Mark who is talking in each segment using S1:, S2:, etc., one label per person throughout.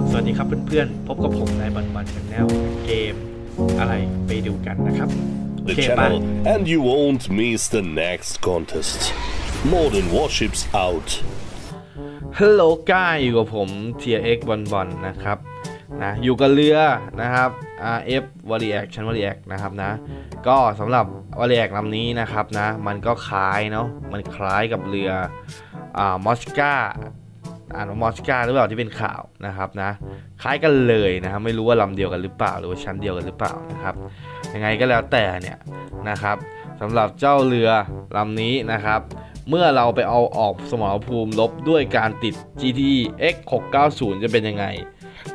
S1: บสวัสดีครับเพื่อนๆ พบกับผมนายบันบันชาแนลเกมอะไรไปดูกันนะครับโอ
S2: the
S1: เคไป
S2: channel and you won't miss the next contest. Modern warships out.
S1: ฮัลโหลก้าอยู่กับผม TX บอลบอลนะครับนะอยู่กับเรือนะครับ RF v a r i a c ชั้น v a r i a c นะครับนะก็สำหรับ v a r i a c ลำนี้นะครับนะมันก็คล้ายเนาะมันคล้ายกับเรืออ่ามอสกา อ่านว่ามอสกาหรือเปล่าที่เป็นข่าวนะครับนะคล้ายกันเลยนะครับไม่รู้ว่าลำเดียวกันหรือเปล่าหรือว่าชั้นเดียวกันหรือเปล่านะครับยังไงก็แล้วแต่เนี่ยนะครับสำหรับเจ้าเรือลำนี้นะครับ เมื่อเราไปเอาออกสมรภูมิลบด้วยการติด GT X 690 จะเป็นยังไง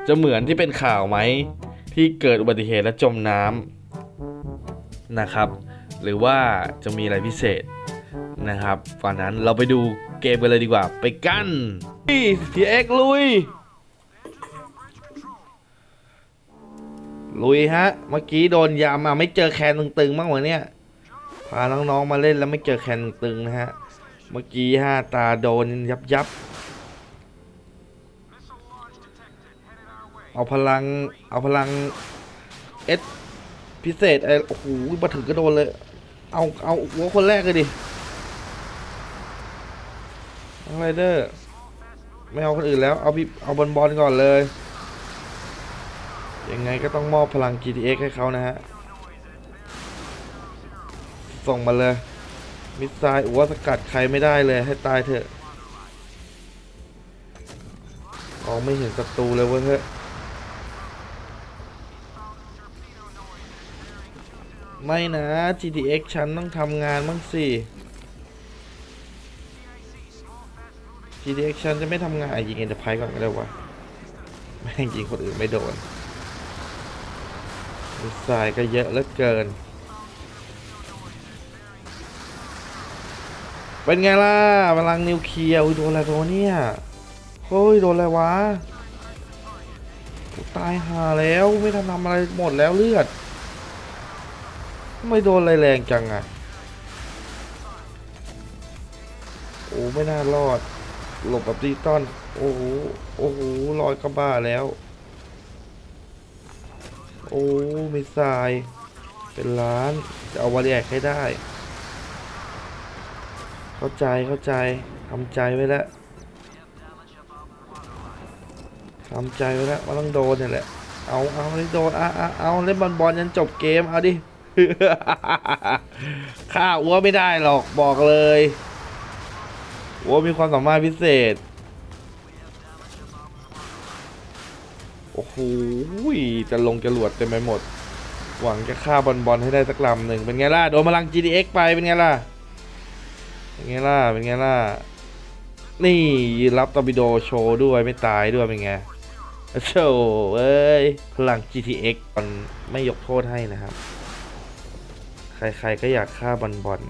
S1: จะเหมือนที่เป็นข่าวไหมที่เกิดอุบัติเหตุและจมน้ำนะครับ หรือว่าจะมีอะไรพิเศษนะครับก่อนนั้นเราไปดูเกมกันเลยดีกว่าไปกัน TX ลุย ลุยฮะ เมื่อกี้โดนยำอะไม่เจอแคนตึงๆบ้างวะเนี่ย พาน้องๆมาเล่นแล้วไม่เจอแคนตึงๆนะฮะ เมื่อกี้ห้าตาโดนยับยับเอาพลัง เอาพลังเอสพิเศษไอ้โอ้โหมาถึงก็โดนเลย เอา เอาหัวคนแรกเลยดิอะไรเด้อ ไม่เอาคนอื่นแล้ว เอาพี่เอาบอลบอลก่อนเลย ยังไงก็ต้องมอบพลัง GTX ให้เขานะฮะ ส่งมาเลย มิสไซล์อัวสกัดใครไม่ได้เลย ให้ตายเถอะมองไม่เห็นศัตรูเลยเว้ยเฮ้ยไม่นะ GTX ฉันต้องทำงานบ้างสิ GTX ฉันจะไม่ทำงานยิงเอ็นเตอร์ไพรส์ก่อนก็ได้วะแม่งยิงคนอื่นไม่โดนมิสไซล์ก็เยอะเหลือเกิน เป็นไงล่ะพลังนิวเคลียร์อุยโดนอะไรตัวเนี่ยเฮ้ยโดนอะไรวะตายหาแล้วไม่ทันทำอะไรหมดแล้วเลือดทำไมโดนอะไรแรงจังอะโอ้ไม่น่ารอด หลบแบบดิจิตอลโอ้โห โอ้โหลอยกระบ้าแล้ว โอ้มิสไซล์เป็นล้าน จะเอาวาเรียกให้ได้ เข้าใจเข้าใจทำใจไว้แล้วทำใจไว้แล้วว่าต้องโดนเนี่ยแหละ เอาเอาได้โดนเอาเอาเอาเล่นบอลบอลยันจบเกม เอาดิ ฆ่าอ้วไม่ได้หรอกบอกเลย อ้มีความสามารถพิเศษ โอ้โหจะลงจรวดเต็มไปหมด หวังจะฆ่าบอลบอลให้ได้สักลำหนึ่งเป็นไงล่ะ โดนพลัง GDX ไปเป็นไงล่ะ เป็นไงล่ะ เป็นไงล่ะ นี่รับตอร์ปิโดโชว์ด้วยไม่ตายด้วยเป็นไงโชว์เอ้ย พลัง GTX มันไม่ยกโทษให้นะครับ ใครๆก็อยากฆ่าบอลบอล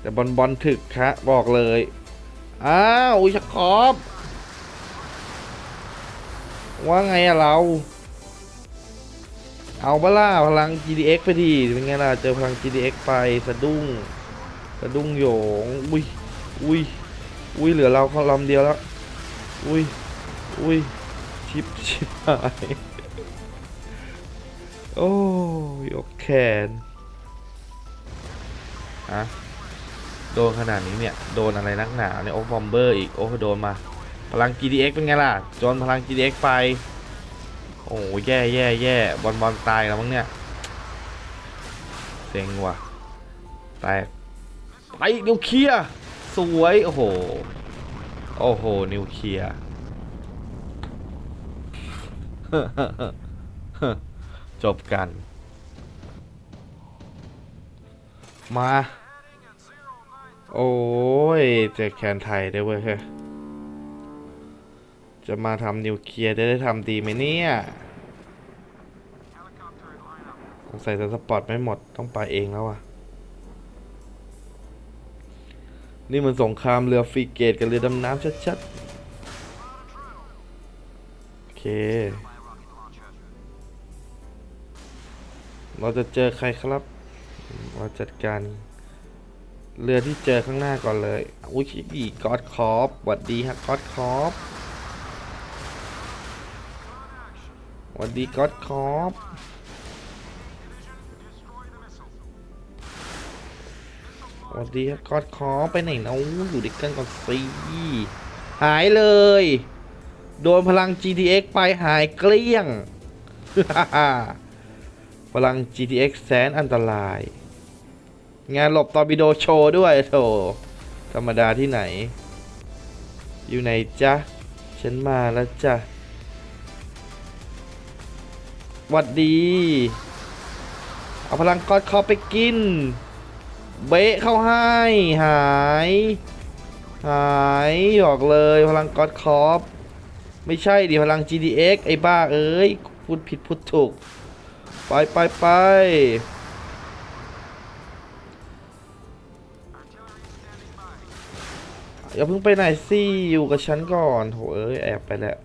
S1: แต่บอลบอลถึกคะบอกเลย อ้าวอุยชกอบ ว่าไงอะเรา เอาบ้าล่าพลัง GDX ไปดีเป็นไงล่ะ เจอพลัง GDX ไปสะดุ้ง สะดุ้งโยง อุ้ย อุ้ย อุ้ย เหลือเราลำเดียวแล้ว อุ้ย อุ้ย ชิปชิปหายโอ้ยกแขนอะ โดนขนาดนี้เนี่ย โดนอะไรนักหนาเนี่ยโอ้บอมเบอร์อีก โอ้โดนมา พลัง GDX เป็นไงล่ะ จนพลัง GDX ไป โอ้แย่แย่แย่บอลบอลตายแล้วมั้งเนี่ยเซ็งว่ะแตกไปนิวเคลียร์สวย โอ้โห โอ้โห นิวเคลียร์จบกัน มา โอ้ยจอแคนไทยได้เว้ยจะมาทำนิวเคลียร์จะได้ทำดีไหมเนี่ยสงสัยจะสปอร์ตไม่หมดต้องไปเองแล้วอะ นี่มันสงครามเรือฟรีเกตกับเรือดำน้ำชัดๆ โอเค เราจะเจอใครครับ เราจัดการ เรือที่เจอข้างหน้าก่อนเลยอุ้ยอีกอดคอปหวัดดีฮะกอดคอปสวัสดีกอดคอปสวัสดีครับก็อดคอปไปไหนเนาะอยู่ด้วยกันก่อนสิหายเลย โดนพลัง GTX ไปหายเกลี้ยง พลัง GTX แสนอันตราย งานหลบตอร์บิโดโชว์ด้วยโถธรรมดาที่ไหน อยู่ไหนจ๊ะ ฉันมาแล้วจ้ะหวัดดี เอาพลังกอดคอไปกิน เบะเข้าให้ หาย หายบอกเลยพลังกอดคอปไม่ใช่ดิพลัง GDX ไอ้บ้าเอ้ยพูดผิดพูดถูก ไปไปไป อย่าเพิ่งไปไหนสิอยู่กับฉันก่อนโถเอ้ยแอบไปแล้ว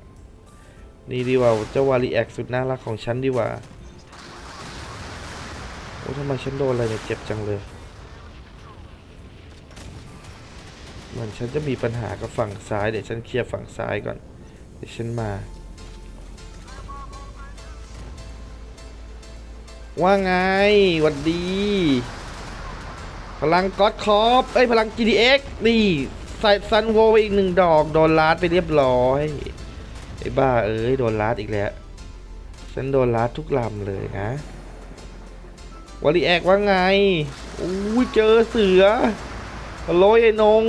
S1: นี่ดีว่าเจ้าวารีแอคสุดน่ารักของฉันดีว่าโอ้ทำไมฉันโดนอะไรเนี่ยเจ็บจังเลยเหมือนฉันจะมีปัญหากับฝั่งซ้ายเดี๋ยวฉันเคลียร์ฝั่งซ้ายก่อนเดี๋ยวฉันมาว่าไงหวัดดี พลังก็อดคอปเอ้ยพลัง GDX นี่ ใส่ซันโวไปอีกหนึ่งดอก โดนลาดไปเรียบร้อยไอ้บ้าเอ้ยโดนลาดอีกแล้วฉันโดนลาดทุกลำเลยนะวอลีแอกว่าไงอู้เจอเสือฮัลโหลไอ้นง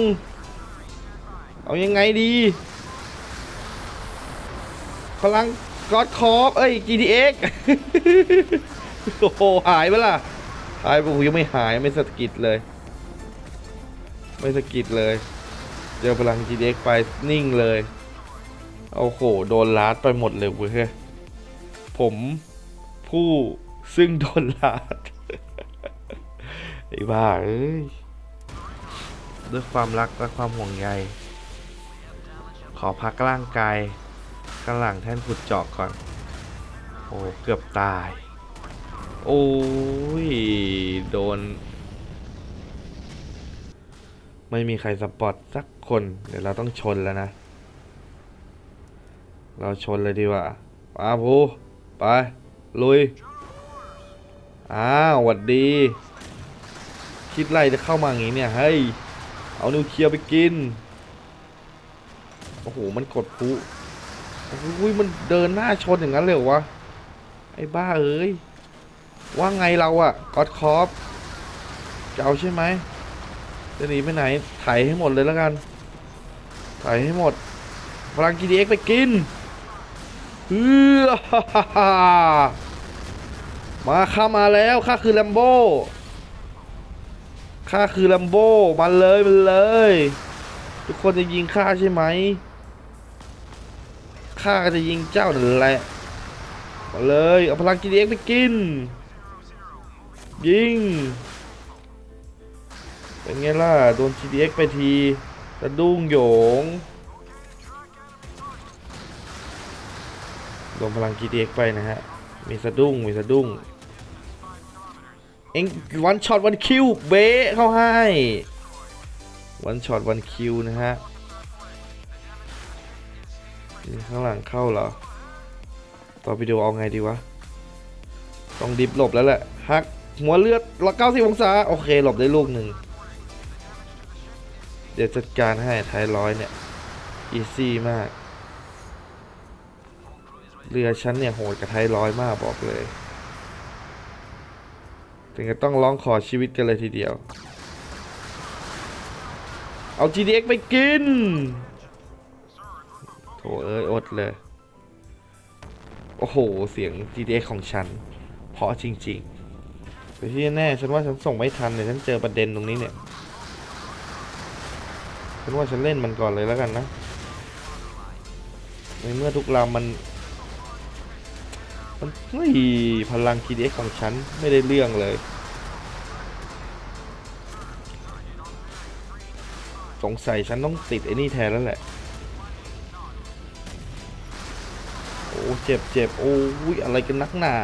S1: เอายังไงดีพลังกอดคอปเอ้ย GTX โอ้โหหายไปล่ะ หายไปโอ้โหยังไม่หายไม่สะกิดเลย ไม่สะกิดเลย เจอพลัง GTX ไปนิ่งเลย โอ้โห โดนลาดไปหมดเลยเว้ยผมผู้ซึ่งโดนลาดไอ้บ้าเอ้ยด้วยความรักและความห่วงใย ขอพักร่างกายข้างหลังแท่นขุดเจาะก่อน โอ้เกือบตาย โอ้ย โดน ไม่มีใครสปอร์ตสักคน เดี๋ยวเราต้องชนแล้วนะ เราชนเลยดีกว่ามาพูไป ลุย อ้าวหวัดดี คิดไรจะเข้ามาอย่างนี้เนี่ยเฮ้ยเอานิวเคลียร์ไปกิน โอ้โห มันกดพุโอ้ยมันเดินหน้าชนอย่างนั้นเลยวะ ไอ้บ้าเอ้ย ว่าไงเราอะกอดคอปจะเอาใช่ไหม จะหนีไปไหนไถให้หมดเลยแล้วกันไถให้หมดพลัง GDX ไปกินเฮือมาข้ามาแล้วข้าคือแลมโบ้ข้าคือแลมโบ้มาเลยมาเลย ทุกคนจะยิงข้าใช่ไหมข้าก็จะยิงเจ้านั่นแหละมาเลยเอาพลัง GDX ไปกิน ยิง เป็นไงล่ะ โดน GDX ไปทีสะดุ้งโหยงโดนพลัง GTX ไปนะฮะ มีสะดุ้ง มีสะดุ้ง เอ็งวันช็อตวันคิวเบะเข้าให้วันช็อตวันคิวนะฮะนี่ข้างหลังเข้าเหรอ ต่อไปดูเอาไงดีวะ ต้องดิฟหลบแล้วแหละ ฮักหัวเลือดละ90องศา โอเค หลบได้ลูกหนึ่ง เดี๋ยวจัดการให้ท้ายร้อยเนี่ย อีซี่มาก เรือฉันเนี่ยโหดกับไทยร้อยมากบอกเลยถึงจะต้องร้องขอชีวิตกันเลยทีเดียว เอา GDX ไปกินโถเอ้ยอดเลย โอ้โห เสียง GDX ของฉัน เพราะจริงๆแต่ที่แน่ฉันว่าฉันส่งไม่ทันเนี่ยฉันเจอประเด็นตรงนี้เนี่ย ฉันว่าฉันเล่นมันก่อนเลยแล้วกันนะ ในเมื่อทุกลำมัน มันเฮ้ยพลัง GDX ของฉัน ไม่ได้เรื่องเลยสงสัยฉันต้องติดไอ้นี่แทนแล้วแหละ โอ้เจ็บเจ็บโอ้ยอะไรกันนักหนา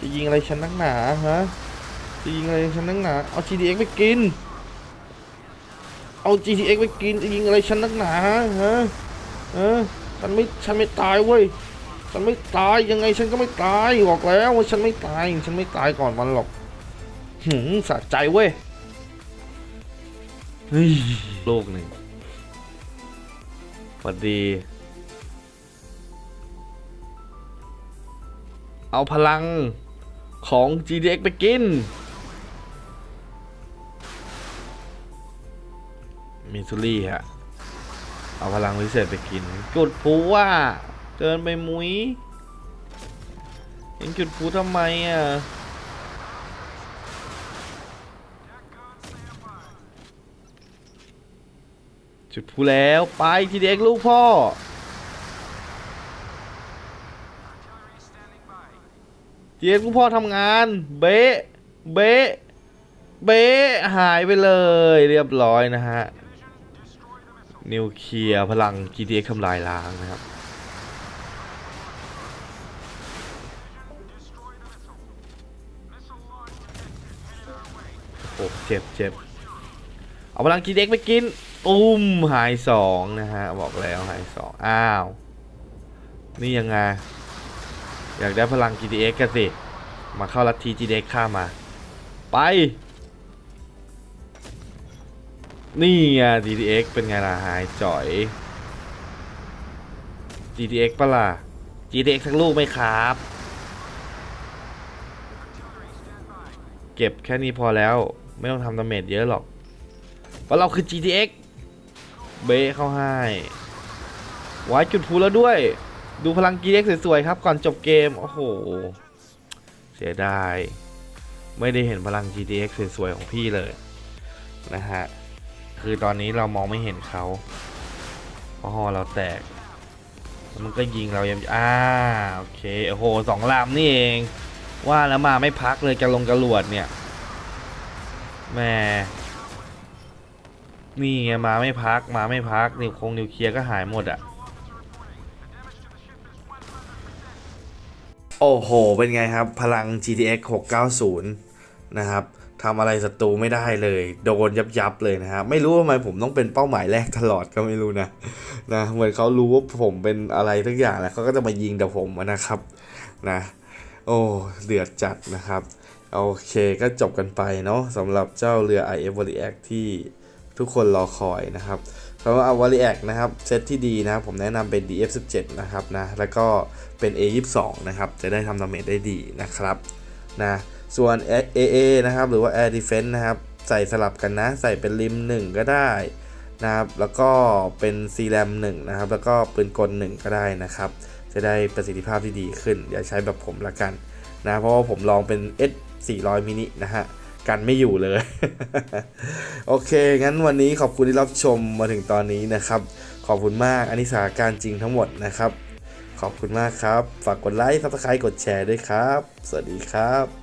S1: จะยิงอะไรฉันนักหนาฮะ จะยิงอะไรฉันนักหนา เอา GDX ไปกิน เอา GTX ไปกินยิงอะไรฉันนักหนาฮะฮะฉันไม่ฉันไม่ตายเว้ยฉันไม่ตายยังไงฉันก็ไม่ตายบอกแล้วว่าฉันไม่ตายฉันไม่ตายก่อนมันหรอกหืมสะใจเว้ยเฮ้ยโลกหนึ่งสวัสดี เอาพลังของ GTX ไปกิน มิซูรี่ฮะ เอาพลังวิเศษไปกิน จุดพูว่า เกินไปมุ้ยยังจุดพูทำไมอะจุดพูแล้วไปทีเด็กลูกพ่อทีเด็กลูกพ่อทำงาน เบะเบะเบะหายไปเลยเรียบร้อยนะฮะ นิวเคลียร์พลัง GTX ทำลายล้างนะครับ โอ้เจ็บเจ็บเอาพลัง GTX ไปกิน ตุ้มหายสองนะฮะ บอกแล้วหายสองอ้าว นี่ยังไง อยากได้พลัง GTX กันสิ มาเข้าลัทธิ GTX ข้ามา ไป นี่ไง GTX เป็นไงล่ะหายจ่อย GTX ปะล่ะ GTX สักลูกไหมครับ เก็บแค่นี้พอแล้ว ไม่ต้องทำดาเมจเยอะหรอกเพราะเราคือ GTX เบะเข้าให้ไว้จุดพูแล้วด้วย ดูพลัง GTX สวยๆครับ ก่อนจบเกม โอ้โห เสียดาย ไม่ได้เห็นพลัง GTX สวยๆของพี่เลยนะฮะ คือตอนนี้เรามองไม่เห็นเขาเพราะฮอเราแตก มันก็ยิงเรายังอ่าโอเคโอ้โหสองลำนี่เอง ว่าแล้วมาไม่พักเลยจะลงจรวดเนี่ยแม่นี่ไงมาไม่พักมาไม่พักนิวคงนิวเคลียร์ก็หายหมดอะโอ้โห เป็นไงครับ พลัง GTX 690 นะครับ ทำอะไรศัตรูไม่ได้เลย โดนยับยับๆเลยนะครับไม่รู้ทำไมผมต้องเป็นเป้าหมายแรกตลอดก็ไม่รู้นะนะเหมือนเขารู้ว่าผมเป็นอะไรทุกอย่างแล้วเขาก็จะมายิงแต่ผมนะครับนะโอ้เดือดจัดนะครับโอเคก็จบกันไปเนาะสำหรับเจ้าเรือ IF v a l i a c ที่ทุกคนรอคอยนะครับสำหรับ a v a l i a c นะครับเซตที่ดีนะผมแนะนำเป็น DF17 นะครับนะแล้วก็เป็น A22 นะครับจะได้ทำดาเมจได้ดีนะครับนะ ส่วน AA นะครับ หรือว่า Air Defense นะครับ ใส่สลับกันนะ ใส่เป็นริม 1 ก็ได้นะครับ แล้วก็เป็น c r a m 1นะครับ แล้วก็ปืนกล 1 ก็ได้นะครับ จะได้ประสิทธิภาพที่ดีขึ้น อย่าใช้แบบผมละกันนะ เพราะว่าผมลองเป็น S 400มินินะฮะ กันไม่อยู่เลย โอเค งั้นวันนี้ขอบคุณที่รับชมมาถึงตอนนี้นะครับ ขอบคุณมากอันนี้สาการจริงทั้งหมดนะครับ ขอบคุณมากครับ ฝากกดไลค์ซับสไครต์กดแชร์ด้วยครับ สวัสดีครับ